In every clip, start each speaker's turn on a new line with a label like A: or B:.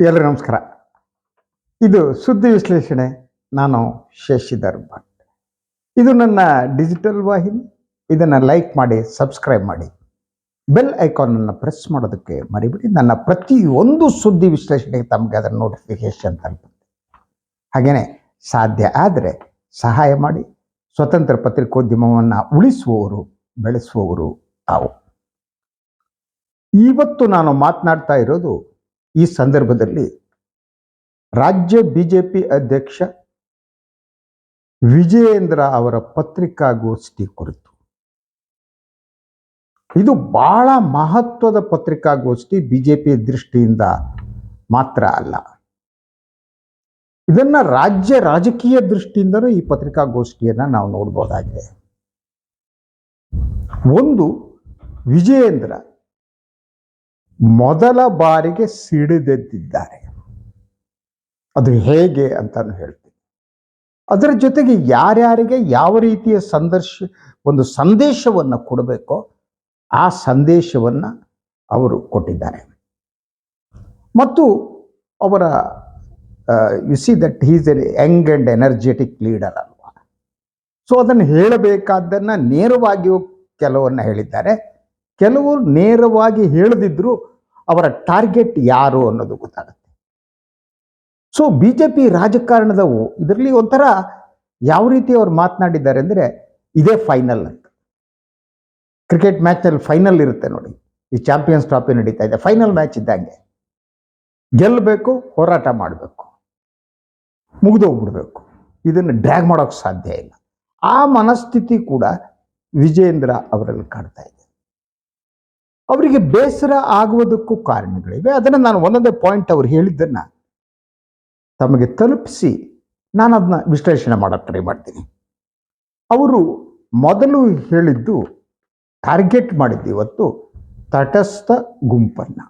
A: ಎಲ್ಲರಿಗೂ ನಮಸ್ಕಾರ. ಇದು ಸುದ್ದಿ ವಿಶ್ಲೇಷಣೆ. ನಾನು ಶಶಿಧರ್ ಭಟ್. ಇದು ನನ್ನ ಡಿಜಿಟಲ್ ವಾಹಿನಿ. ಇದನ್ನು ಲೈಕ್ ಮಾಡಿ, ಸಬ್ಸ್ಕ್ರೈಬ್ ಮಾಡಿ. ಬೆಲ್ ಐಕಾನನ್ನು ಪ್ರೆಸ್ ಮಾಡೋದಕ್ಕೆ ಮರಿಬಿಡಿ. ನನ್ನ ಪ್ರತಿಯೊಂದು ಸುದ್ದಿ ವಿಶ್ಲೇಷಣೆಗೆ ತಮಗೆ ಅದರ ನೋಟಿಫಿಕೇಶನ್ ತಲುಪುತ್ತೆ. ಹಾಗೆಯೇ ಸಾಧ್ಯ ಆದರೆ ಸಹಾಯ ಮಾಡಿ. ಸ್ವತಂತ್ರ ಪತ್ರಿಕೋದ್ಯಮವನ್ನು ಉಳಿಸುವವರು, ಬೆಳೆಸುವವರು ತಾವು. ಇವತ್ತು ನಾನು ಮಾತನಾಡ್ತಾ ಇರೋದು ಈ ಸಂದರ್ಭದಲ್ಲಿ ರಾಜ್ಯ ಬಿಜೆಪಿ ಅಧ್ಯಕ್ಷ ವಿಜಯೇಂದ್ರ ಅವರ ಪತ್ರಿಕಾಗೋಷ್ಠಿ ಕುರಿತು. ಇದು ಬಹಳ ಮಹತ್ವದ ಪತ್ರಿಕಾಗೋಷ್ಠಿ ಬಿಜೆಪಿ ದೃಷ್ಟಿಯಿಂದ ಮಾತ್ರ ಅಲ್ಲ. ಇದನ್ನ ರಾಜ್ಯ ರಾಜಕೀಯ ದೃಷ್ಟಿಯಿಂದಲೂ ಈ ಪತ್ರಿಕಾಗೋಷ್ಠಿಯನ್ನ ನಾವು ನೋಡ್ಬೋದಾಗಿದೆ. ಒಂದು ವಿಜಯೇಂದ್ರ ಮೊದಲ ಬಾರಿಗೆ ಸಿಡಿದೆದ್ದಿದ್ದಾರೆ. ಅದು ಹೇಗೆ ಅಂತಾನು ಹೇಳ್ತೀನಿ. ಅದರ ಜೊತೆಗೆ ಯಾರ್ಯಾರಿಗೆ ಯಾವ ರೀತಿಯ ಸಂದರ್ಶ, ಒಂದು ಸಂದೇಶವನ್ನು ಕೊಡಬೇಕೋ ಆ ಸಂದೇಶವನ್ನು ಅವರು ಕೊಟ್ಟಿದ್ದಾರೆ. ಮತ್ತು ಅವರ you see that is a young and energetic leader ಅಲ್ವಾ? ಸೊ ಅದನ್ನು ಹೇಳಬೇಕಾದ್ದನ್ನು ನೇರವಾಗಿಯೂ ಕೆಲವನ್ನ ಹೇಳಿದ್ದಾರೆ. ಕೆಲವು ನೇರವಾಗಿ ಹೇಳದಿದ್ರು ಅವರ ಟಾರ್ಗೆಟ್ ಯಾರು ಅನ್ನೋದು ಗೊತ್ತಾಗುತ್ತೆ. ಸೊ ಬಿ ಜೆ ಪಿ ರಾಜಕಾರಣದ ಇದರಲ್ಲಿ ಒಂಥರ ಯಾವ ರೀತಿ ಅವ್ರು ಮಾತನಾಡಿದ್ದಾರೆ ಅಂದರೆ ಇದೇ ಫೈನಲ್ ಅಂತ. ಕ್ರಿಕೆಟ್ ಮ್ಯಾಚ್ನಲ್ಲಿ ಫೈನಲ್ ಇರುತ್ತೆ ನೋಡಿ. ಈ ಚಾಂಪಿಯನ್ಸ್ ಟ್ರಾಫಿ ನಡೀತಾ ಇದೆ. ಫೈನಲ್ ಮ್ಯಾಚ್ ಇದ್ದಂಗೆ. ಗೆಲ್ಲಬೇಕು ಹೋರಾಟ ಮಾಡಬೇಕು. ಮುಗಿದೋಗ್ಬಿಡ್ಬೇಕು. ಇದನ್ನು ಡ್ರ್ಯಾಗ್ ಮಾಡೋಕ್ಕೆ ಸಾಧ್ಯ ಇಲ್ಲ. ಆ ಮನಸ್ಥಿತಿ ಕೂಡ ವಿಜೇಂದ್ರ ಅವರಲ್ಲಿ ಕಾಣ್ತಾ ಇದೆ. ಅವರಿಗೆ ಬೇಸರ ಆಗುವುದಕ್ಕೂ ಕಾರಣಗಳಿವೆ. ಅದನ್ನು ನಾನು ಒಂದೊಂದೇ ಪಾಯಿಂಟ್ ಅವ್ರು ಹೇಳಿದ್ದನ್ನು ತಮಗೆ ತಲುಪಿಸಿ ನಾನು ಅದನ್ನ ವಿಶ್ಲೇಷಣೆ ಮಾಡೋಕ್ಕೆ ಟ್ರೈ ಮಾಡ್ತೀನಿ. ಅವರು ಮೊದಲು ಹೇಳಿದ್ದು ಟಾರ್ಗೆಟ್ ಮಾಡಿದ್ದು ಇವತ್ತು ತಟಸ್ಥ ಗುಂಪನ್ನು.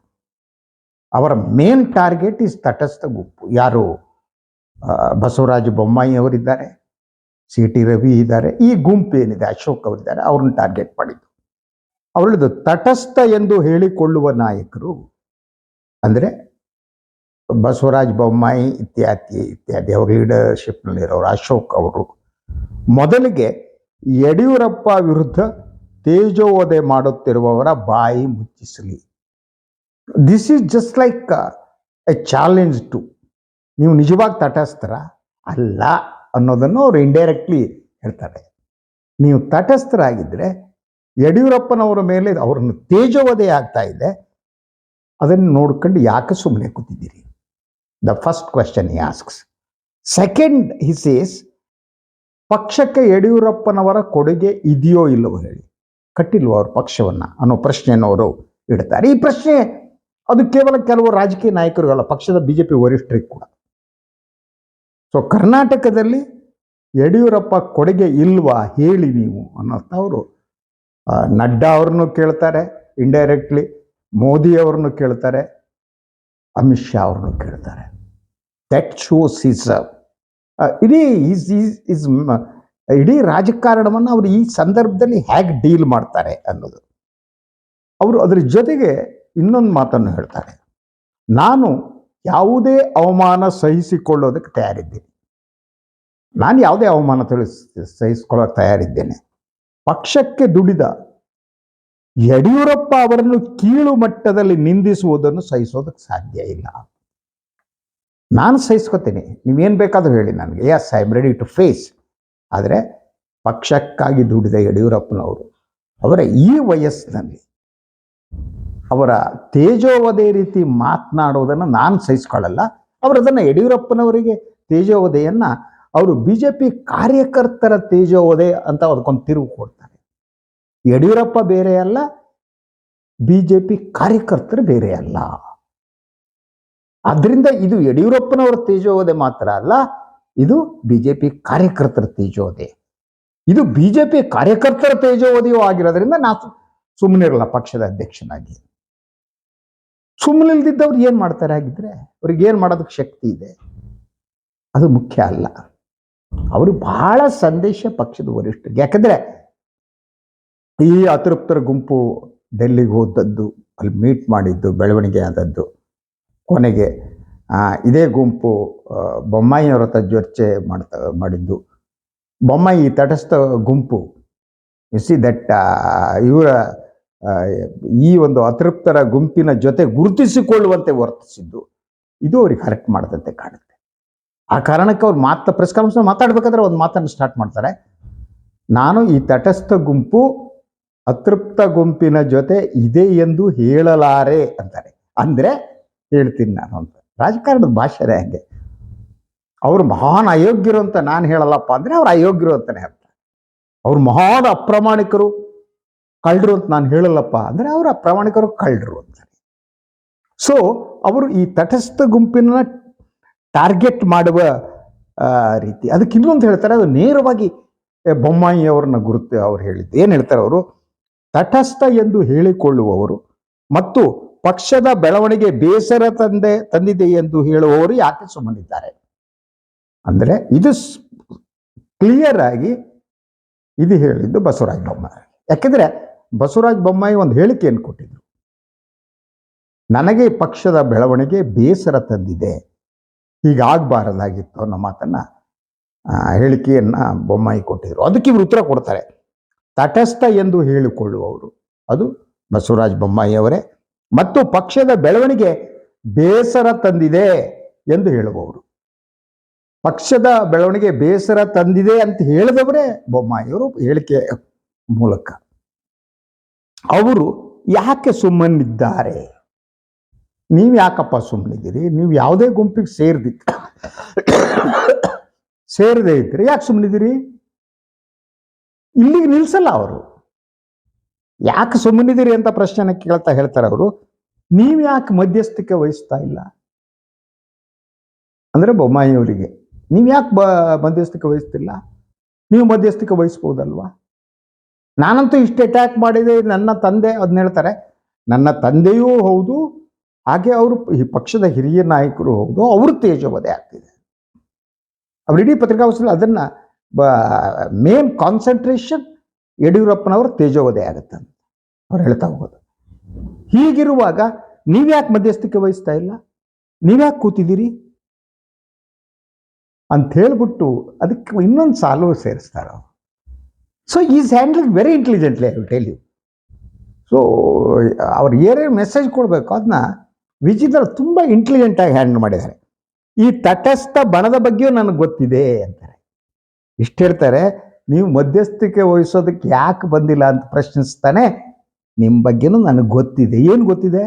A: ಅವರ ಮೇನ್ ಟಾರ್ಗೆಟ್ ಇಸ್ ತಟಸ್ಥ ಗುಂಪು. ಯಾರು? ಬಸವರಾಜ ಬೊಮ್ಮಾಯಿ ಅವರಿದ್ದಾರೆ, ಸಿ ಟಿ ರವಿ ಇದ್ದಾರೆ. ಈ ಗುಂಪು ಏನಿದೆ ಅಶೋಕ್ ಅವರಿದ್ದಾರೆ, ಅವ್ರನ್ನ ಟಾರ್ಗೆಟ್ ಮಾಡಿದ್ದು. ಅವರದ್ದು ತಟಸ್ಥ ಎಂದು ಹೇಳಿಕೊಳ್ಳುವ ನಾಯಕರು ಅಂದರೆ ಬಸವರಾಜ ಬೊಮ್ಮಾಯಿ ಇತ್ಯಾದಿ ಇತ್ಯಾದಿ, ಅವ್ರ ಲೀಡರ್ಶಿಪ್ನಲ್ಲಿರೋರು ಅಶೋಕ್ ಅವರು. ಮೊದಲಿಗೆ ಯಡಿಯೂರಪ್ಪ ವಿರುದ್ಧ ತೇಜೋವಧೆ ಮಾಡುತ್ತಿರುವವರ ಬಾಯಿ ಮುಚ್ಚಿಸಲಿ. This is just like a challenge to ನೀವು ನಿಜವಾಗಿ ತಟಸ್ಥರ ಅಲ್ಲ ಅನ್ನೋದನ್ನು ಅವರು ಇಂಡೈರೆಕ್ಟ್ಲಿ ಹೇಳ್ತಾರೆ. ನೀವು ತಟಸ್ಥರಾಗಿದ್ದರೆ ಯಡಿಯೂರಪ್ಪನವರ ಮೇಲೆ ಅವರನ್ನು ತೇಜೋವಧೆ ಆಗ್ತಾ ಇದೆ. ಅದನ್ನು ನೋಡ್ಕೊಂಡು ಯಾಕೆ ಸುಮ್ಮನೆ ಕೂತಿದ್ದೀರಿ? The first question he asks second he says ಪಕ್ಷಕ್ಕೆ ಯಡಿಯೂರಪ್ಪನವರ ಕೊಡುಗೆ ಇದೆಯೋ ಇಲ್ಲವೋ ಹೇಳಿ. ಕಟ್ಟಿಲ್ವೋ ಅವ್ರ ಪಕ್ಷವನ್ನು ಅನ್ನೋ ಪ್ರಶ್ನೆಯನ್ನು ಅವರು ಇಡ್ತಾರೆ. ಈ ಪ್ರಶ್ನೆ ಅದು ಕೇವಲ ಕೆಲವು ರಾಜಕೀಯ ನಾಯಕರುಗಳ ಪಕ್ಷದ ಬಿಜೆಪಿ ವರಿಷ್ಠರಿಗೆ ಕೂಡ. ಸೊ ಕರ್ನಾಟಕದಲ್ಲಿ ಯಡಿಯೂರಪ್ಪ ಕೊಡುಗೆ ಇಲ್ವಾ ಹೇಳಿ ನೀವು ಅನ್ನೋಂಥ ಅವರು ಆ, ನಡ್ಡಾ ಅವ್ರನ್ನು ಕೇಳ್ತಾರೆ ಇಂಡೈರೆಕ್ಟ್ಲಿ ಮೋದಿ ಅವ್ರನ್ನು ಕೇಳ್ತಾರೆ, ಅಮಿತ್ ಶಾ ಅವ್ರನ್ನು ಕೇಳ್ತಾರೆ. ದಟ್ ಶೋಸ್ ಇಸ್ ಇಡೀ ಈಸ್ ಈಸ್ ಈಸ್ ಇಡೀ ರಾಜಕಾರಣವನ್ನು ಅವರು ಈ ಸಂದರ್ಭದಲ್ಲಿ ಹೇಗೆ ಡೀಲ್ ಮಾಡ್ತಾರೆ ಅನ್ನೋದು. ಅವರು ಅದ್ರ ಜೊತೆಗೆ ಇನ್ನೊಂದು ಮಾತನ್ನು ಹೇಳ್ತಾರೆ. ನಾನು ಯಾವುದೇ ಅವಮಾನ ಸಹಿಸಿಕೊಳ್ಳೋದಕ್ಕೆ ತಯಾರಿದ್ದೇನೆ. ನಾನು ಯಾವುದೇ ಅವಮಾನ ತಿಳಿಸ್ ಸಹಿಸ್ಕೊಳ್ಳೋಕೆ ತಯಾರಿದ್ದೇನೆ. ಪಕ್ಷಕ್ಕೆ ದುಡಿದ ಯಡಿಯೂರಪ್ಪ ಅವರನ್ನು ಕೀಳು ಮಟ್ಟದಲ್ಲಿ ನಿಂದಿಸುವುದನ್ನು ಸಹಿಸೋದಕ್ಕೆ ಸಾಧ್ಯ ಇಲ್ಲ. ನಾನು ಸಹಿಸ್ಕೋತೀನಿ. ನೀವೇನು ಬೇಕಾದರೂ ಹೇಳಿ ನನಗೆ. Yes I am ready to face ಆದರೆ ಪಕ್ಷಕ್ಕಾಗಿ ದುಡಿದ ಯಡಿಯೂರಪ್ಪನವರು, ಅವರ ಈ ವಯಸ್ಸಿನಲ್ಲಿ ಅವರ ತೇಜೋವಧೆ ರೀತಿ ಮಾತನಾಡುವುದನ್ನು ನಾನು ಸಹಿಸ್ಕೊಳ್ಳಲ್ಲ. ಅವರು ಅದನ್ನು ಯಡಿಯೂರಪ್ಪನವರಿಗೆ ತೇಜೋವಧೆಯನ್ನು, ಅವರು ಬಿ ಕಾರ್ಯಕರ್ತರ ತೇಜೋವಧೆ ಅಂತ ಅದಕ್ಕೊಂದು ತಿರುವು ಕೊಡ್ತಾರೆ ಯಡಿಯೂರಪ್ಪ ಬೇರೆ ಅಲ್ಲ ಬಿ ಜೆ ಪಿ ಕಾರ್ಯಕರ್ತರು ಬೇರೆ ಅಲ್ಲ. ಆದ್ರಿಂದ ಇದು ಯಡಿಯೂರಪ್ಪನವರ ತೇಜೋವಧೆ ಮಾತ್ರ ಅಲ್ಲ, ಇದು ಬಿಜೆಪಿ ಕಾರ್ಯಕರ್ತರ ತೇಜೋವಧೆ. ಇದು ಬಿಜೆಪಿ ಕಾರ್ಯಕರ್ತರ ತೇಜೋವಧಿಯೂ ಆಗಿರೋದ್ರಿಂದ ನಾನು ಸುಮ್ಮನಿರಲ್ಲ ಪಕ್ಷದ ಅಧ್ಯಕ್ಷನಾಗಿ. ಸುಮ್ಮನಿಲ್ದಿದ್ದವ್ರು ಏನು ಮಾಡ್ತಾರೆ ಆಗಿದ್ರೆ ಅವ್ರಿಗೆ ಏನು ಮಾಡೋದಕ್ಕೆ ಶಕ್ತಿ ಇದೆ? ಅದು ಮುಖ್ಯ ಅಲ್ಲ. ಅವರು ಬಹಳ ಸಂದೇಶ ಪಕ್ಷದ ವರಿಷ್ಠರಿಗೆ. ಯಾಕಂದ್ರೆ ಈ ಅತೃಪ್ತರ ಗುಂಪು ಡೆಲ್ಲಿಗೆ ಹೋದದ್ದು, ಅಲ್ಲಿ ಮೀಟ್ ಮಾಡಿದ್ದು, ಬೆಳವಣಿಗೆ ಆದದ್ದು. ಕೊನೆಗೆ ಇದೇ ಗುಂಪು ಬೊಮ್ಮಾಯಿಯವರ ಹತ್ರ ಚರ್ಚೆ ಮಾಡ್ತಾ, ಮಾಡಿದ್ದು. ಬೊಮ್ಮಾಯಿ ತಟಸ್ಥ ಗುಂಪು. ಸಿ ದಟ್ ಇವರ ಈ ಒಂದು ಅತೃಪ್ತರ ಗುಂಪಿನ ಜೊತೆ ಗುರುತಿಸಿಕೊಳ್ಳುವಂತೆ ವರ್ತಿಸಿದ್ದು. ಇದು ಅವ್ರಿಗೆ ಕರೆಕ್ಟ್ ಮಾಡದಂತೆ ಕಾಣುತ್ತೆ. ಆ ಕಾರಣಕ್ಕೆ ಅವ್ರು ಮಾತ ಪ್ರೆಸ್ ಕಾನ್ಫರೆನ್ಸ್ ಮಾತಾಡ್ಬೇಕಾದ್ರೆ ಒಂದು ಮಾತನ್ನು ಸ್ಟಾರ್ಟ್ ಮಾಡ್ತಾರೆ. ನಾನು ಈ ತಟಸ್ಥ ಗುಂಪು ಅತೃಪ್ತ ಗುಂಪಿನ ಜೊತೆ ಇದೆ ಎಂದು ಹೇಳಲಾರೆ ಅಂತಾರೆ. ಅಂದ್ರೆ ಹೇಳ್ತೀನಿ ನಾನು ಅಂತ. ರಾಜಕಾರಣದ ಭಾಷೆನೇ ಹಂಗೆ. ಅವ್ರು ಮಹಾನ್ ಅಯೋಗ್ಯರು ಅಂತ ನಾನು ಹೇಳಲ್ಲಪ್ಪ ಅಂದ್ರೆ ಅವ್ರು ಅಯೋಗ್ಯರು ಅಂತಾನೆ ಅರ್ಥ. ಅವ್ರು ಮಹಾನ್ ಅಪ್ರಾಮಾಣಿಕರು, ಕಳ್ಳರು ಅಂತ ನಾನು ಹೇಳಲ್ಲಪ್ಪ ಅಂದ್ರೆ ಅವರು ಅಪ್ರಾಮಾಣಿಕರು, ಕಳ್ಳರು ಅಂತಾರೆ. ಸೊ ಅವರು ಈ ತಟಸ್ಥ ಗುಂಪಿನ ಟಾರ್ಗೆಟ್ ಮಾಡುವ ರೀತಿ. ಅದಕ್ಕೆ ಇನ್ನೊಂದು ಹೇಳ್ತಾರೆ ಅದು ನೇರವಾಗಿ ಬೊಮ್ಮಾಯಿ ಅವ್ರನ್ನ ಗುರುತು ಅವ್ರು ಹೇಳಿದ್ದು. ಏನು ಹೇಳ್ತಾರೆ ಅವರು? ತಟಸ್ಥ ಎಂದು ಹೇಳಿಕೊಳ್ಳುವವರು ಮತ್ತು ಪಕ್ಷದ ಬೆಳವಣಿಗೆ ಬೇಸರ ತಂದೆ, ತಂದಿದೆ ಎಂದು ಹೇಳುವವರು ಯಾಕೆ ಸುಮ್ಮನಿದ್ದಾರೆ? ಅಂದ್ರೆ ಇದು ಕ್ಲಿಯರ್ ಆಗಿ ಇದು ಹೇಳಿದ್ದು ಬಸವರಾಜ ಬೊಮ್ಮಾಯಿ. ಯಾಕೆಂದರೆ ಬಸವರಾಜ ಬೊಮ್ಮಾಯಿ ಒಂದು ಹೇಳಿಕೆಯನ್ನು ಕೊಟ್ಟಿದ್ರು. ನನಗೆ ಪಕ್ಷದ ಬೆಳವಣಿಗೆ ಬೇಸರ ತಂದಿದೆ, ಹೀಗಾಗಬಾರದಾಗಿತ್ತು ಅನ್ನೋ ಮಾತನ್ನು ಹೇಳಿಕೆಯನ್ನ ಬೊಮ್ಮಾಯಿ ಕೊಟ್ಟಿದ್ರು. ಅದಕ್ಕೆ ಇವರು ಉತ್ತರ ಕೊಡ್ತಾರೆ. ತಟಸ್ಥ ಎಂದು ಹೇಳಿಕೊಳ್ಳುವವರು. ಅದು ಬಸವರಾಜ ಬೊಮ್ಮಾಯಿಯವರೇ ಮತ್ತು ಪಕ್ಷದ ಬೆಳವಣಿಗೆ ಬೇಸರ ತಂದಿದೆ ಎಂದು ಹೇಳುವವರು. ಪಕ್ಷದ ಬೆಳವಣಿಗೆ ಬೇಸರ ತಂದಿದೆ ಅಂತ ಹೇಳಿದವರೇ ಬೊಮ್ಮಾಯಿಯವರು ಹೇಳಿಕೆ ಮೂಲಕ. ಅವರು ಯಾಕೆ ಸುಮ್ಮನಿದ್ದಾರೆ? ನೀವು ಯಾಕಪ್ಪ ಸುಮ್ಮನಿದ್ದೀರಿ? ನೀವು ಯಾವುದೇ ಗುಂಪಿಗೆ ಸೇರ್ದಿ ಸೇರದೇ ಇದ್ರಿ ಯಾಕೆ ಸುಮ್ಮನಿದ್ದೀರಿ? ಇಲ್ಲಿಗೆ ನಿಲ್ಸಲ್ಲ ಅವರು. ಯಾಕೆ ಸುಮ್ಮನಿದ್ದೀರಿ ಅಂತ ಪ್ರಶ್ನೆ ಕೇಳ್ತಾ ಹೇಳ್ತಾರೆ ಅವರು. ನೀವು ಯಾಕೆ ಮಧ್ಯಸ್ಥಿಕೆ ವಹಿಸ್ತಾ ಇಲ್ಲ? ಅಂದ್ರೆ ಬೊಮ್ಮಾಯಿ ಅವರಿಗೆ, ನೀವು ಯಾಕೆ ಬ, ಮಧ್ಯಸ್ಥಿಕೆ ವಹಿಸ್ತಿಲ್ಲ? ನೀವು ಮಧ್ಯಸ್ಥಿಕೆ ವಹಿಸ್ಬೋದಲ್ವಾ? ನಾನಂತೂ ಇಷ್ಟು ಅಟ್ಯಾಕ್ ಮಾಡಿದೆ, ನನ್ನ ತಂದೆ ಅದನ್ನ ಹೇಳ್ತಾರೆ. ನನ್ನ ತಂದೆಯೂ ಹೌದು, ಹಾಗೆ ಅವರು ಈ ಪಕ್ಷದ ಹಿರಿಯ ನಾಯಕರು ಹೌದು, ಅವರು ತೇಜೋವಧೆ ಆಗ್ತಿದೆ. ಅವ್ರ ಇಡೀ ಪತ್ರಿಕಾಗೋಷ್ಠಿಯಲ್ಲಿ ಅದನ್ನ ಮೇನ್ ಕಾನ್ಸಂಟ್ರೇಷನ್ ಯಡಿಯೂರಪ್ಪನವರ ತೇಜೋವಧೆ ಅಂತ ಅವ್ರು ಹೇಳ್ತಾ ಹೋಗೋದು. ಹೀಗಿರುವಾಗ ನೀವ್ಯಾಕೆ ಮಧ್ಯಸ್ಥಿಕೆ ವಹಿಸ್ತಾ ಇಲ್ಲ? ನೀವ್ಯಾಕೆ ಕೂತಿದ್ದೀರಿ? ಅಂತ ಹೇಳ್ಬಿಟ್ಟು ಅದಕ್ಕೆ ಇನ್ನೊಂದು ಸಾಲು ಸೇರಿಸ್ತಾರೆ ಅವರು. So is handling very intelligently I tell you so ಅವ್ರು ಏನೇನು ಮೆಸೇಜ್ ಕೊಡಬೇಕು ಅದನ್ನ ವಿಚಿತ್ರ ತುಂಬ ಇಂಟೆಲಿಜೆಂಟಾಗಿ ಹ್ಯಾಂಡಲ್ ಮಾಡಿದ್ದಾರೆ. ಈ ತಟಸ್ಥ ಬಣದ ಬಗ್ಗೆಯೂ ನನಗೆ ಗೊತ್ತಿದೆ ಅಂತಾರೆ. ಇಷ್ಟು ಹೇಳ್ತಾರೆ ನೀವು ಮಧ್ಯಸ್ಥಿಕೆ ವಹಿಸೋದಕ್ಕೆ ಯಾಕೆ ಬಂದಿಲ್ಲ ಅಂತ ಪ್ರಶ್ನಿಸ್ತಾನೆ ನಿಮ್ಮ ಬಗ್ಗೆನೂ ನನಗೆ ಗೊತ್ತಿದೆ. ಏನು ಗೊತ್ತಿದೆ?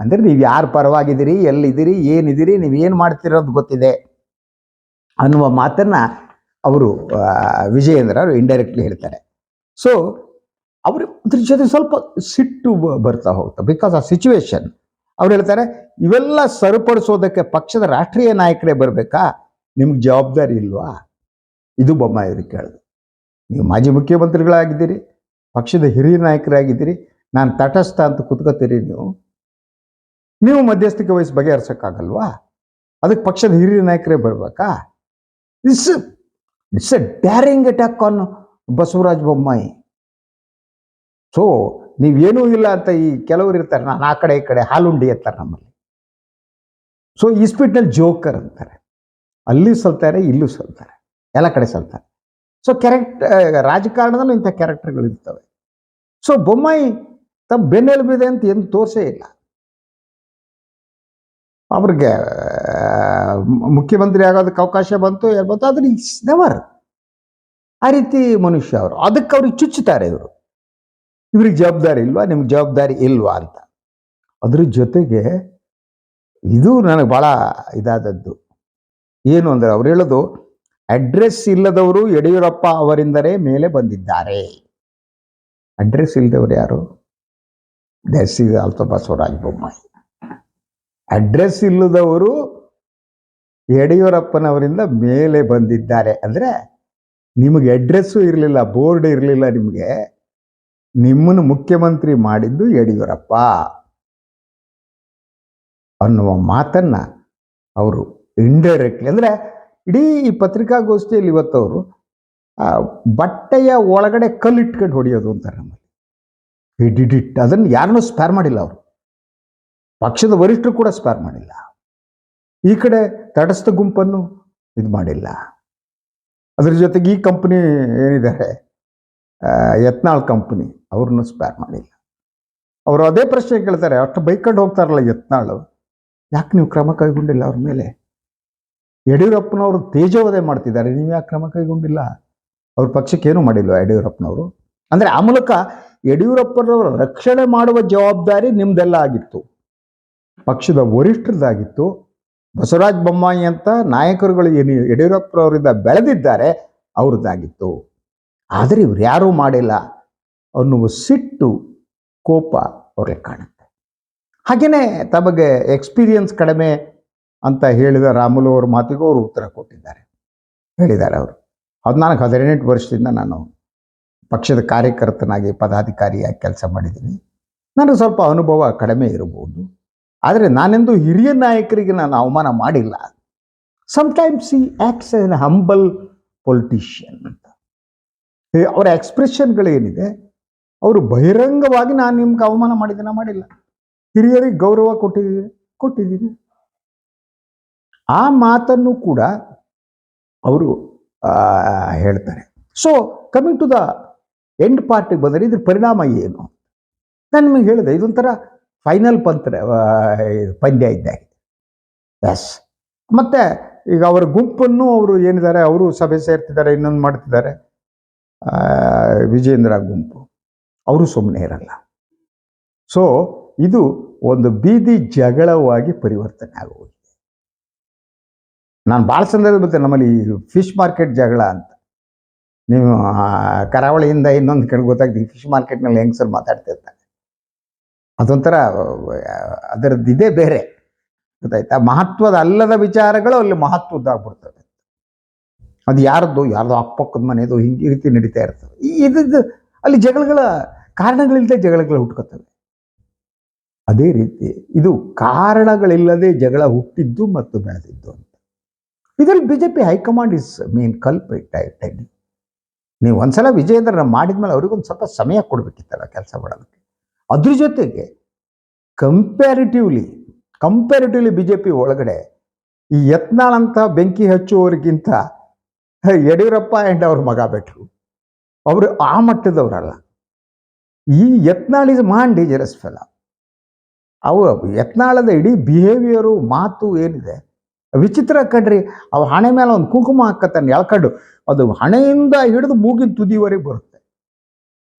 A: ಅಂದರೆ ನೀವು ಯಾರು ಪರವಾಗಿದ್ದೀರಿ, ಎಲ್ಲಿದ್ದೀರಿ, ಏನಿದ್ದೀರಿ, ನೀವು ಏನು ಮಾಡ್ತಿರೋದು ಗೊತ್ತಿದೆ ಅನ್ನುವ ಮಾತನ್ನು ಅವರು ವಿಜಯೇಂದ್ರ ಅವರು ಇಂಡೈರೆಕ್ಟ್ಲಿ ಹೇಳ್ತಾರೆ. ಸೊ ಅವರು ಅದ್ರ ಜೊತೆ ಸ್ವಲ್ಪ ಸಿಟ್ಟು ಬರ್ತಾ ಹೋಗ್ತಾ ಬಿಕಾಸ್ ಆ ಸಿಚುವೇಶನ್ ಅವ್ರು ಹೇಳ್ತಾರೆ, ಇವೆಲ್ಲ ಸರಿಪಡಿಸೋದಕ್ಕೆ ಪಕ್ಷದ ರಾಷ್ಟ್ರೀಯ ನಾಯಕರೇ ಬರಬೇಕಾ? ನಿಮ್ಗೆ ಜವಾಬ್ದಾರಿ ಇಲ್ವಾ? ಇದು ಬೊಮ್ಮಾಯಿಯವ್ರಿಗೆ ಕೇಳಿದೆ. ನೀವು ಮಾಜಿ ಮುಖ್ಯಮಂತ್ರಿಗಳಾಗಿದ್ದೀರಿ, ಪಕ್ಷದ ಹಿರಿಯ ನಾಯಕರಾಗಿದ್ದೀರಿ, ನಾನು ತಟಸ್ಥ ಅಂತ ಕುತ್ಕೋತೀರಿ ನೀವು ನೀವು ಮಧ್ಯಸ್ಥಿಕೆ ವಹಿಸಿ ಬಗೆಹರಿಸೋಕ್ಕಾಗಲ್ವಾ? ಅದಕ್ಕೆ ಪಕ್ಷದ ಹಿರಿಯ ನಾಯಕರೇ ಬರಬೇಕಾ? It's it's a daring attack on Basavaraj Bommai. So ನೀವೇನೂ ಇಲ್ಲ ಅಂತ ಈ ಕೆಲವರು ಇರ್ತಾರೆ, ನಾನು ಆ ಕಡೆ, ಈ ಕಡೆ, ಹಾಲುಂಡಿ ಅಂತಾರೆ ನಮ್ಮಲ್ಲಿ. ಸೊ ಈ ಸ್ಪೀಟ್ನಲ್ಲಿ ಜೋಕರ್ ಅಂತಾರೆ. ಅಲ್ಲಿ ಸಲ್ತಾರೆ, ಇಲ್ಲೂ ಸಲ್ತಾರೆ. ಎಲ್ಲ ಕಡೆ ಸಲ್ತಾರೆ ಸೊ ಕ್ಯಾರೆಕ್ಟ್ ರಾಜಕಾರಣದಲ್ಲೂ ಇಂಥ ಕ್ಯಾರೆಕ್ಟರ್ಗಳು ಇರ್ತವೆ. ಸೊ ಬೊಮ್ಮಾಯಿ ತಮ್ಮ ಬೆನ್ನೆಲುಬಿದೆ ಅಂತ ಏನು ತೋರಿಸೇ ಇಲ್ಲ. ಅವ್ರಿಗೆ ಮುಖ್ಯಮಂತ್ರಿ ಆಗೋದಕ್ಕೆ ಅವಕಾಶ ಬಂತು ಹೇಳ್ಬೋದು ಬಂತು, ಆದ್ರೆ ಇಟ್ಸ್ ನೆವರ್. ಆ ರೀತಿ ಮನುಷ್ಯ ಅವರು. ಅದಕ್ಕೆ ಅವ್ರಿಗೆ ಚುಚ್ಚುತ್ತಾರೆ ಇವರು. ಇವ್ರಿಗೆ ಜವಾಬ್ದಾರಿ ಇಲ್ವಾ? ನಿಮ್ಗೆ ಜವಾಬ್ದಾರಿ ಇಲ್ವಾ ಅಂತ. ಅದ್ರ ಜೊತೆಗೆ ಇದು ನನಗೆ ಭಾಳ ಇದಾದದ್ದು. ಏನು ಅಂದರೆ ಅವ್ರು ಹೇಳೋದು ಅಡ್ರೆಸ್ ಇಲ್ಲದವರು ಯಡಿಯೂರಪ್ಪ ಅವರಿಂದಲೇ ಮೇಲೆ ಬಂದಿದ್ದಾರೆ. ಅಡ್ರೆಸ್ ಇಲ್ಲದವರು ಯಾರು? Thus is also Basavaraj Bommai. Address ಇಲ್ಲದವರು ಯಡಿಯೂರಪ್ಪನವರಿಂದ ಮೇಲೆ ಬಂದಿದ್ದಾರೆ. ಅಂದರೆ ನಿಮಗೆ ಅಡ್ರೆಸ್ಸು ಇರಲಿಲ್ಲ ಬೋರ್ಡ್ ಇರಲಿಲ್ಲ ನಿಮಗೆ, ನಿಮ್ಮನ್ನು ಮುಖ್ಯಮಂತ್ರಿ ಮಾಡಿದ್ದು ಯಡಿಯೂರಪ್ಪ ಅನ್ನುವ ಮಾತನ್ನ ಅವರು ಇಂಡೈರೆಕ್ಟ್ಲಿ ಅಂದ್ರೆ ಇಡೀ ಈ ಪತ್ರಿಕಾಗೋಷ್ಠಿಯಲ್ಲಿ ಇವತ್ತು ಅವರು ಆ, ಬಟ್ಟೆಯ ಒಳಗಡೆ ಕಲ್ಲು ಇಟ್ಕೊಂಡು ಹೊಡೆಯೋದು ಅಂತಾರೆ ನಮ್ಮಲ್ಲಿ. ಹಿಡಿಡಿಟ್ ಅದನ್ನು ಯಾರನ್ನೂ ಸ್ಪೇರ್ ಮಾಡಿಲ್ಲ ಅವರು. ಪಕ್ಷದ ವರಿಷ್ಠರು ಕೂಡ ಸ್ಪೇರ್ ಮಾಡಿಲ್ಲ. ಈ ಕಡೆ ತಟಸ್ಥ ಗುಂಪನ್ನು ಇದು ಮಾಡಿಲ್ಲ. ಅದ್ರ ಜೊತೆಗೆ ಈ ಕಂಪ್ನಿ ಏನಿದ್ದಾರೆ ಯತ್ನಾಳ್ ಕಂಪ್ನಿ ಅವ್ರನ್ನೂ ಸ್ಪ್ಯಾರ್ ಮಾಡಿಲ್ಲ. ಅವರು ಅದೇ ಪ್ರಶ್ನೆ ಕೇಳ್ತಾರೆ ಅಷ್ಟು ಬೈಕೊಂಡು ಹೋಗ್ತಾರಲ್ಲ ಯತ್ನಾಳು ಯಾಕೆ ನೀವು ಕ್ರಮ ಕೈಗೊಂಡಿಲ್ಲ ಅವ್ರ ಮೇಲೆ? ಯಡಿಯೂರಪ್ಪನವರು ತೇಜೋವಧೆ ಮಾಡ್ತಿದ್ದಾರೆ. ನೀವು ಯಾಕೆ ಕ್ರಮ ಕೈಗೊಂಡಿಲ್ಲ? ಅವ್ರ ಪಕ್ಷಕ್ಕೆ ಮಾಡಿಲ್ಲ ಯಡಿಯೂರಪ್ಪನವರು? ಅಂದ್ರೆ ಆ ಮೂಲಕ ಯಡಿಯೂರಪ್ಪನವರ ರಕ್ಷಣೆ ಮಾಡುವ ಜವಾಬ್ದಾರಿ ನಿಮ್ದೆಲ್ಲ ಆಗಿತ್ತು. ಪಕ್ಷದ ವರಿಷ್ಠರದಾಗಿತ್ತು. ಬಸವರಾಜ ಬೊಮ್ಮಾಯಿ ಅಂತ ನಾಯಕರುಗಳು ಏನು ಯಡಿಯೂರಪ್ಪನವರಿಂದ ಬೆಳೆದಿದ್ದಾರೆ, ಅವ್ರದ್ದಾಗಿತ್ತು. ಆದರೆ ಇವ್ರು ಯಾರೂ ಮಾಡಿಲ್ಲ ಅನ್ನುವ ಸಿಟ್ಟು, ಕೋಪ ಅವ್ರಿಗೆ ಕಾಣುತ್ತೆ. ಹಾಗೆಯೇ ತಮಗೆ ಎಕ್ಸ್ಪೀರಿಯನ್ಸ್ ಕಡಿಮೆ ಅಂತ ಹೇಳಿದ ರಾಮುಲು ಅವ್ರ ಮಾತಿಗೂ ಅವರು ಉತ್ತರ ಕೊಟ್ಟಿದ್ದಾರೆ. ಹೇಳಿದ್ದಾರೆ ಅವರು. ಹದಿನಾಲ್ಕು, ಹದಿನೆಂಟು ವರ್ಷದಿಂದ ನಾನು ಪಕ್ಷದ ಕಾರ್ಯಕರ್ತನಾಗಿ, ಪದಾಧಿಕಾರಿಯಾಗಿ ಕೆಲಸ ಮಾಡಿದ್ದೀನಿ. ನನಗೆ ಸ್ವಲ್ಪ ಅನುಭವ ಕಡಿಮೆ ಇರಬಹುದು. ಆದರೆ ನಾನೆಂದು ಹಿರಿಯ ನಾಯಕರಿಗೆ ನಾನು ಅವಮಾನ ಮಾಡಿಲ್ಲ. ಸಮ್ಟೈಮ್ಸ್ ಈ ಆ್ಯಕ್ಟ್ಸ್ ಎನ್ ಹಂಬಲ್ ಪೊಲಿಟಿಷಿಯನ್ ಅಂತ. ಅವರ ಎಕ್ಸ್ಪ್ರೆಷನ್ಗಳೇನಿದೆ ಅವರು ಬಹಿರಂಗವಾಗಿ ನಾನು ನಿಮ್ಗೆ ಅವಮಾನ ಮಾಡಿದ್ದೀನ ಮಾಡಿಲ್ಲ. ಹಿರಿಯರಿಗೆ ಗೌರವ ಕೊಟ್ಟಿದ್ದೀನಿ ಕೊಟ್ಟಿದ್ದೀನಿ. ಆ ಮಾತನ್ನು ಕೂಡ ಅವರು ಹೇಳ್ತಾರೆ. So coming to the end ಪಾರ್ಟಿಗೆ ಬಂದರೆ ಇದ್ರ ಪರಿಣಾಮ ಏನು? ನಾನು ನಿಮಗೆ ಹೇಳಿದೆ, ಇದೊಂಥರ ಫೈನಲ್ ಪಂತ್ರ ಪಂದ್ಯ ಇದ್ದಾಗಿದೆ ಎಸ್ ಮತ್ತೆ ಈಗ ಅವರ ಗುಂಪನ್ನು ಅವರು ಏನಿದ್ದಾರೆ, ಅವರು ಸಭೆ ಸೇರ್ತಿದ್ದಾರೆ, ಇನ್ನೊಂದು ಮಾಡ್ತಿದ್ದಾರೆ. ವಿಜೇಂದ್ರ ಗುಂಪು. ಅವರು ಸುಮ್ಮನೆ ಇರಲ್ಲ. ಸೊ ಇದು ಒಂದು ಬೀದಿ ಜಗಳವಾಗಿ ಪರಿವರ್ತನೆ ಆಗುವುದು ನಾನು ಭಾಳ ಸಂದರ್ಭ ಬರ್ತೇನೆ ನಮ್ಮಲ್ಲಿ ಫಿಶ್ ಮಾರ್ಕೆಟ್ ಜಗಳ ಅಂತ. ನೀವು ಕರಾವಳಿಯಿಂದ ಇನ್ನೊಂದು ಕಡೆ ಗೊತ್ತಾಗ್ತದೆ ಫಿಶ್ ಮಾರ್ಕೆಟ್ನಲ್ಲಿ ಹೆಂಗಸರು ಮಾತಾಡ್ತಿರ್ತಾರೆ ಅದೊಂಥರ, ಅದರದ್ದು ಇದೇ ಬೇರೆ. ಗೊತ್ತಾಯ್ತಾ? ಮಹತ್ವದ ಅಲ್ಲದ ವಿಚಾರಗಳು ಅಲ್ಲಿ ಮಹತ್ವದ್ದಾಗ್ಬಿಡ್ತವೆ. ಅದು ಯಾರದ್ದು ಯಾರ್ದೋ ಅಕ್ಕಪಕ್ಕದ ಮನೆಯದು ಹಿಂಗೆ ಈ ರೀತಿ ನಡೀತಾ ಇರ್ತವೆ ಈ ಇದ್ದು ಅಲ್ಲಿ ಜಗಳಗಳ ಕಾರಣಗಳಿಲ್ಲದೆ ಜಗಳಗಳು ಹುಟ್ಕೋತವೆ. ಅದೇ ರೀತಿ ಇದು ಕಾರಣಗಳಿಲ್ಲದೆ ಜಗಳ ಹುಟ್ಟಿದ್ದು ಮತ್ತು ಬೆಳೆದಿದ್ದು ಇದರಲ್ಲಿ B J P high command is main culprit tied ನೀವು ಒಂದ್ಸಲ ವಿಜಯೇಂದ್ರನ ಮಾಡಿದ್ಮೇಲೆ ಅವ್ರಿಗೊಂದು ಸ್ವಲ್ಪ ಸಮಯ ಕೊಡಬೇಕಿತ್ತಲ್ಲ ಕೆಲಸ ಮಾಡೋದಕ್ಕೆ. ಅದ್ರ ಜೊತೆಗೆ comparatively comparatively B J P ಒಳಗಡೆ ಈ ಯತ್ನಾಳ್ ಅಂತ ಬೆಂಕಿ ಹಚ್ಚುವವರಿಗಿಂತ ಯಡಿಯೂರಪ್ಪ ಆ್ಯಂಡ್ ಅವ್ರ ಮಗ ಬೆಟ್ರು ಅವರು ಆ ಮಟ್ಟದವರಲ್ಲ. ಈ Yatnal is man dangerous fella ಅವು ಯತ್ನಾಳದ ಇಡೀ ಬಿಹೇವಿಯರು ಮಾತು ಏನಿದೆ? ವಿಚಿತ್ರ ಕಣ್ರಿ. ಅವ ಹಣೆ ಮೇಲೆ ಒಂದು ಕುಂಕುಮ ಹಾಕತ್ತಾನೆ ಎಳ್ಕಂಡು. ಅದು ಹಣೆಯಿಂದ ಹಿಡಿದು ಮೂಗಿನ ತುದಿವರೆಗೆ ಬರುತ್ತೆ.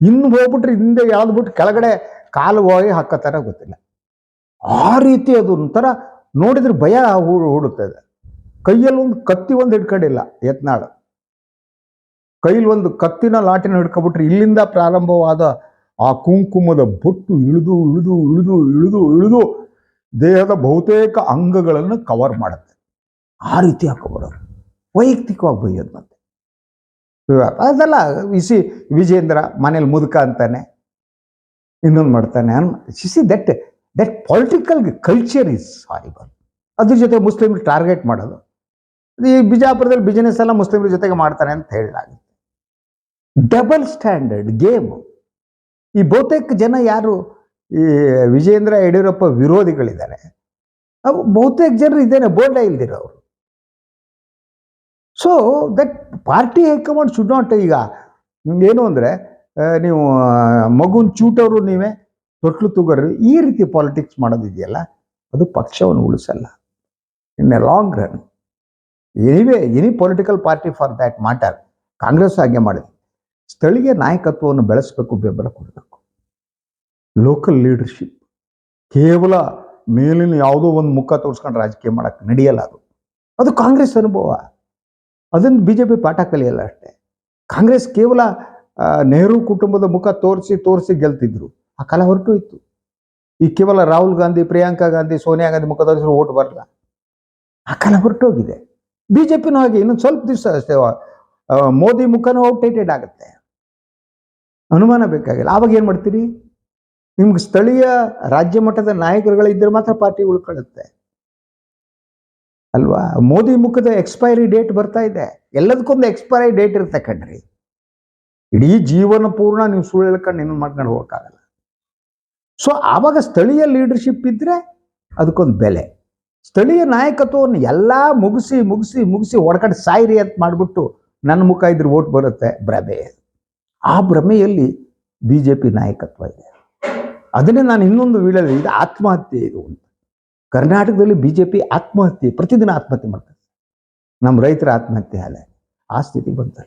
A: ಇನ್ನು ಹೋಗ್ಬಿಟ್ರೆ ಹಿಂದೆ ಎಳೆದ್ಬಿಟ್ಟು ಕೆಳಗಡೆ ಕಾಲು ಹೋಗಿ ಹಾಕತ್ತಾರ ಗೊತ್ತಿಲ್ಲ. ಆ ರೀತಿ ಅದು ಒಂಥರ ನೋಡಿದ್ರೆ ಭಯ ಹೂಡುತ್ತದೆ ಕೈಯಲ್ಲಿ ಒಂದು ಕತ್ತಿ ಒಂದು ಹಿಡ್ಕೊಂಡಿಲ್ಲ ಯತ್ನಾಳು. ಕೈಲಿ ಒಂದು ಕತ್ತಿನ ಲಾಟಿನ ಹಿಡ್ಕೊಬಿಟ್ರೆ ಇಲ್ಲಿಂದ ಪ್ರಾರಂಭವಾದ ಆ ಕುಂಕುಮದ ಬೊಟ್ಟು ಇಳಿದು ಇಳಿದು ಇಳಿದು ಇಳಿದು ಇಳಿದು ದೇಹದ ಬಹುತೇಕ ಅಂಗಗಳನ್ನು ಕವರ್ ಮಾಡುತ್ತೆ. ಆ ರೀತಿ ಹಾಕೋಬಿಡೋರು ವೈಯಕ್ತಿಕವಾಗಿ ಬೈಯೋದು ಮತ್ತೆ. ಅದೆಲ್ಲ ವಿಸಿ ವಿಜೇಂದ್ರ ಮನೇಲಿ ಮುದುಕ ಅಂತಾನೆ, ಇನ್ನೊಂದು ಮಾಡ್ತಾನೆ CC that that political culture is horrible ಅದ್ರ ಜೊತೆ ಮುಸ್ಲಿಮ್ ಟಾರ್ಗೆಟ್ ಮಾಡೋದು. ಈ ಬಿಜಾಪುರದಲ್ಲಿ ಬಿಸ್ನೆಸ್ ಎಲ್ಲ ಮುಸ್ಲಿಮ್ರ ಜೊತೆಗೆ ಮಾಡ್ತಾನೆ ಅಂತ ಹೇಳಲಾಗುತ್ತೆ. ಡಬಲ್ ಸ್ಟ್ಯಾಂಡರ್ಡ್ ಗೇಮ್ ಈ ಬಹುತೇಕ ಜನ ಯಾರು, ಈ ವಿಜೇಂದ್ರ ಯಡಿಯೂರಪ್ಪ ವಿರೋಧಿಗಳಿದ್ದಾರೆ ಬಹುತೇಕ ಜನರು ಇದ್ದೇನೆ, ಬೋರ್ಡ ಇಲ್ದಿರೋರು so that party high command should not ಈಗ ಏನು ಅಂದರೆ ನೀವು ಮಗುನ ಚೂಟವರು ನೀವೇ, ತೊಟ್ಲು ತೂಗೋರು ಈ ರೀತಿ ಪಾಲಿಟಿಕ್ಸ್ ಮಾಡೋದಿದೆಯಲ್ಲ, ಅದು ಪಕ್ಷವನ್ನು ಉಳಿಸಲ್ಲ. In a long run anyway any political party for that matter Congress ಹಾಗೆ ಮಾಡಿದೆ. ಸ್ಥಳೀಯ ನಾಯಕತ್ವವನ್ನು ಬೆಳೆಸಬೇಕು, ಬೆಂಬಲ ಕೊಡಬೇಕು. ಲೋಕಲ್ ಲೀಡರ್ಶಿಪ್ ಕೇವಲ ಮೇಲಿನ ಯಾವುದೋ ಒಂದು ಮುಖ ತೋರಿಸ್ಕೊಂಡು ರಾಜಕೀಯ ಮಾಡೋಕ್ಕೆ ನಡೆಯಲ್ಲ ಅದು. ಅದು ಕಾಂಗ್ರೆಸ್ ಅನುಭವ. ಅದನ್ನು ಬಿ ಜೆ ಪಿ ಪಾಠ ಕಲಿಯಲ್ಲ ಅಷ್ಟೇ. ಕಾಂಗ್ರೆಸ್ ಕೇವಲ ನೆಹರು ಕುಟುಂಬದ ಮುಖ ತೋರಿಸಿ ತೋರಿಸಿ ಗೆಲ್ತಿದ್ರು. ಆ ಕಾಲ ಹೊರಟು ಇತ್ತು ಈ ಕೇವಲ ರಾಹುಲ್ ಗಾಂಧಿ, ಪ್ರಿಯಾಂಕಾ ಗಾಂಧಿ, ಸೋನಿಯಾ ಗಾಂಧಿ ಮುಖ ತೋರಿಸಿ ಓಟ್ ಬರಲ್ಲ. ಆ ಕಾಲ ಹೊರಟೋಗಿದೆ ಬಿ ಜೆ ಪಿನೂ ಹಾಗೆ, ಇನ್ನೊಂದು ಸ್ವಲ್ಪ ದಿವಸ ಅಷ್ಟೇ ಮೋದಿ ಮುಖನೂ ಔಟ್ಡೇಟೆಡ್ ಆಗುತ್ತೆ. ಅನುಮಾನ ಬೇಕಾಗಿಲ್ಲ. ಆವಾಗ ಏನು ಮಾಡ್ತೀರಿ? ನಿಮ್ಗೆ ಸ್ಥಳೀಯ ರಾಜ್ಯ ಮಟ್ಟದ ನಾಯಕರುಗಳಿದ್ದರೆ ಮಾತ್ರ ಪಾರ್ಟಿ ಉಳ್ಕೊಳ್ಳುತ್ತೆ. ಅಲ್ವಾ? ಮೋದಿ ಮುಖದ ಎಕ್ಸ್ಪೈರಿ ಡೇಟ್ ಬರ್ತಾ ಇದೆ. ಎಲ್ಲದಕ್ಕೊಂದು ಎಕ್ಸ್ಪೈರಿ ಡೇಟ್ ಇರುತ್ತೆ ಕಣ್ರಿ. ಇಡೀ ಜೀವನ ಪೂರ್ಣ ನೀವು ಸುಳ್ಳು ಹೇಳ್ಕೊಂಡು ಏನು ಮಾಡ್ಕೊಂಡು ಹೋಗೋಕ್ಕಾಗಲ್ಲ. ಸೊ ಆವಾಗ ಸ್ಥಳೀಯ ಲೀಡರ್ಶಿಪ್ ಇದ್ದರೆ ಅದಕ್ಕೊಂದು ಬೆಲೆ. ಸ್ಥಳೀಯ ನಾಯಕತ್ವವನ್ನು ಎಲ್ಲ ಮುಗಿಸಿ ಮುಗಿಸಿ ಮುಗಿಸಿ ಹೊರಗಡೆ ಸಾಯಿರಿ ಅಂತ ಮಾಡಿಬಿಟ್ಟು ನನ್ನ ಮುಖ ಇದ್ರೆ ಓಟ್ ಬರುತ್ತೆ ಭ್ರಮೆ. ಆ ಭ್ರಮೆಯಲ್ಲಿ ಬಿ ಜೆ ಪಿ ನಾಯಕತ್ವ ಇದೆ. ಅದನ್ನೇ ನಾನು ಇನ್ನೊಂದು ವೀಳಲ್ಲಿ ಇದು ಆತ್ಮಹತ್ಯೆ ಇದು ಅಂತ. ಕರ್ನಾಟಕದಲ್ಲಿ ಬಿ ಜೆ ಪಿ ಆತ್ಮಹತ್ಯೆ, ಪ್ರತಿದಿನ ಆತ್ಮಹತ್ಯೆ ಮಾಡ್ತಾರೆ. ನಮ್ಮ ರೈತರ ಆತ್ಮಹತ್ಯೆ ಅಲ್ಲ ಆ ಸ್ಥಿತಿ ಬಂತು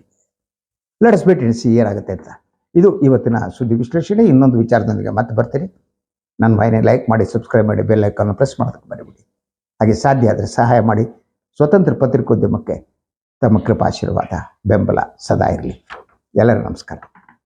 A: ನಡೆಸ್ಬಿಟ್ಟು ಸಿ ಏನಾಗುತ್ತೆ ಅಂತ. ಇದು ಇವತ್ತಿನ ಸುದ್ದಿ ವಿಶ್ಲೇಷಣೆ. ಇನ್ನೊಂದು ವಿಚಾರದೊಂದಿಗೆ ಮತ್ತೆ ಬರ್ತೀನಿ. ನನ್ನ ಮೈನೇ ಲೈಕ್ ಮಾಡಿ ಸಬ್ಸ್ಕ್ರೈಬ್ ಮಾಡಿ ಬೆಲ್ ಐಕಾನ್ ಪ್ರೆಸ್ ಮಾಡೋದಕ್ಕೆ ಮರಿಬಿಡಿ. ಹಾಗೆ ಸಾಧ್ಯ ಆದರೆ ಸಹಾಯ ಮಾಡಿ. ಸ್ವತಂತ್ರ ಪತ್ರಿಕೋದ್ಯಮಕ್ಕೆ ತಮ್ಮ ಕೃಪಾಶೀರ್ವಾದ, ಬೆಂಬಲ ಸದಾ ಇರಲಿ. ಎಲ್ಲರಿಗೂ ನಮಸ್ಕಾರ.